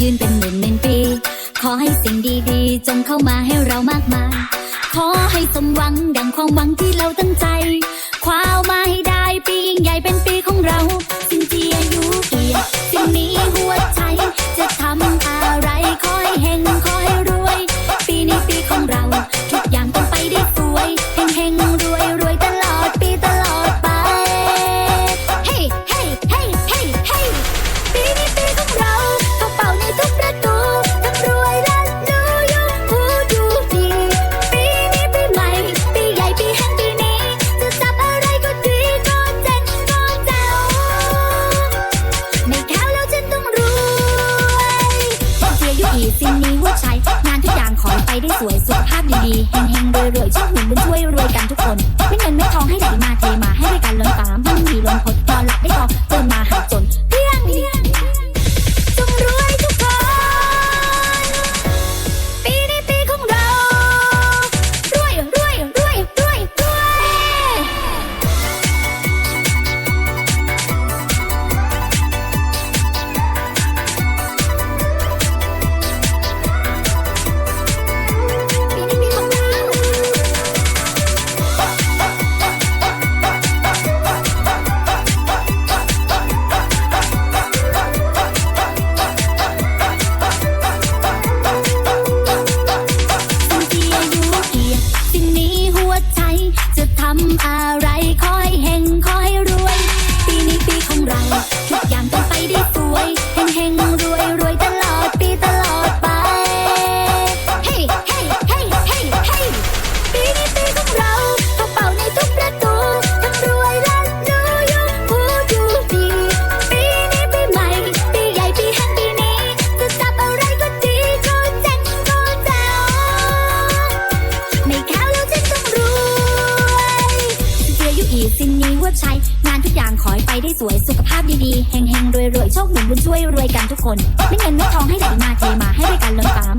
ยืนเป็นหมื่นเป็นปี ขอให้สิ่งดีๆ จงเข้ามาให้เรามากมาย ขอให้สมหวังดังความหวังที่เราตั้งใจ ไปได้สวยสุขภาพดีๆเฮงๆรวยๆช่วยหุ่นบุญช่วยรวยกันทุกคน ไม่เงินไม่ทองให้ไหลมาเทมา ดใช้ งานทุกอย่างขอให้ไปได้สวยสุขภาพดีๆห่งๆรวยๆโชคหนุนบุญช่วยรวยกันทุกคนไม่เงินไม่ทองให้ไหลมาเทมาให้รวยกันล้นฟ้า